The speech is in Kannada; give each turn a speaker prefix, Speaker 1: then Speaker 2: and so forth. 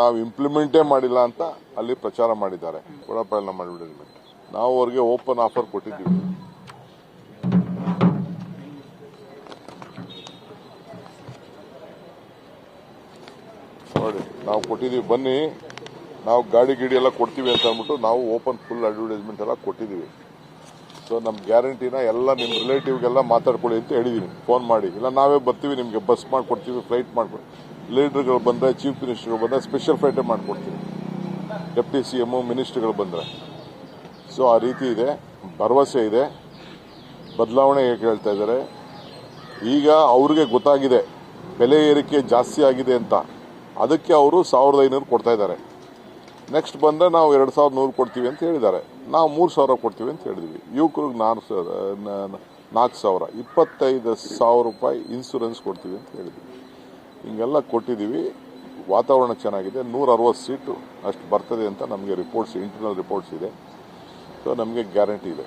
Speaker 1: ನಾವು ಇಂಪ್ಲಿಮೆಂಟೇ ಮಾಡಿಲ್ಲ ಅಂತ ಅಲ್ಲಿ ಪ್ರಚಾರ ಮಾಡಿದ್ದಾರೆ. ಎಲ್ಲ ಮಾಡಿಬಿಡಿದ್ವಿ ನಾವು ಅವ್ರಿಗೆ ಓಪನ್ ಆಫರ್ ಕೊಟ್ಟಿದ್ದೀವಿ. ನೋಡಿ, ನಾವು ಕೊಟ್ಟಿದ್ದೀವಿ. ಬನ್ನಿ, ನಾವು ಗಾಡಿ ಗಿಡಿ ಎಲ್ಲ ಕೊಡ್ತೀವಿ ಅಂತ ಅಂದ್ಬಿಟ್ಟು ನಾವು ಓಪನ್ ಫುಲ್ ಅಡ್ವರ್ಟೈಸ್ಮೆಂಟ್ ಎಲ್ಲ ಕೊಟ್ಟಿದ್ದೀವಿ. ಸೊ ನಮ್ಮ ಗ್ಯಾರಂಟಿನ ಎಲ್ಲ ನಿಮ್ಮ ರಿಲೇಟಿವ್ಗೆಲ್ಲ ಮಾತಾಡ್ಕೊಳ್ಳಿ ಅಂತ ಹೇಳಿದೀನಿ ಫೋನ್ ಮಾಡಿ. ಇಲ್ಲ, ನಾವೇ ಬರ್ತೀವಿ ನಿಮಗೆ ಬಸ್ ಮಾಡಿಕೊಡ್ತೀವಿ ಫ್ಲೈಟ್ ಮಾಡ್ಕೊಡ್ತೀವಿ. ಲೀಡರ್ಗಳು ಬಂದರೆ ಚೀಫ್ ಮಿನಿಸ್ಟರ್ಗಳು ಬಂದರೆ ಸ್ಪೆಷಲ್ ಫ್ಲೈಟೇ ಮಾಡ್ಕೊಡ್ತೀವಿ. ಡೆಪ್ಟಿ ಸಿ ಎಂ ಮಿನಿಸ್ಟರ್ಗಳು ಬಂದರೆ. ಸೊ ಆ ರೀತಿ ಇದೆ, ಭರವಸೆ ಇದೆ. ಬದಲಾವಣೆ ಹೇಳ್ತಾ ಇದ್ದಾರೆ? ಈಗ ಅವ್ರಿಗೆ ಗೊತ್ತಾಗಿದೆ, ಬೆಲೆ ಏರಿಕೆ ಜಾಸ್ತಿ ಆಗಿದೆ ಅಂತ. ಅದಕ್ಕೆ ಅವರು ಸಾವಿರದ ಐನೂರು ಕೊಡ್ತಾ ಇದ್ದಾರೆ. ನೆಕ್ಸ್ಟ್ ಬಂದರೆ ನಾವು ಎರಡು ಸಾವಿರದ ನೂರು ಕೊಡ್ತೀವಿ ಅಂತ ಹೇಳಿದ್ದಾರೆ. ನಾವು ಮೂರು ಸಾವಿರ ಕೊಡ್ತೀವಿ ಅಂತ ಹೇಳಿದ್ವಿ. ಯುವಕರಿಗೆ ನಾಲ್ಕು ಸಾವಿರ ನಾಲ್ಕು ಸಾವಿರ, ಇಪ್ಪತ್ತೈದು ಸಾವಿರ ರೂಪಾಯಿ ಇನ್ಸೂರೆನ್ಸ್ ಕೊಡ್ತೀವಿ ಅಂತ ಹೇಳಿದ್ವಿ. ಹಿಂಗೆಲ್ಲ ಕೊಟ್ಟಿದ್ದೀವಿ. ವಾತಾವರಣ ಚೆನ್ನಾಗಿದೆ. ನೂರ ಅರವತ್ತು ಸೀಟು ಅಷ್ಟು ಬರ್ತದೆ ಅಂತ ನಮಗೆ ರಿಪೋರ್ಟ್ಸ್ ಇಂಟರ್ನಲ್ ರಿಪೋರ್ಟ್ಸ್ ಇದೆ. ಸೊ ನಮಗೆ ಗ್ಯಾರಂಟಿ ಇದೆ.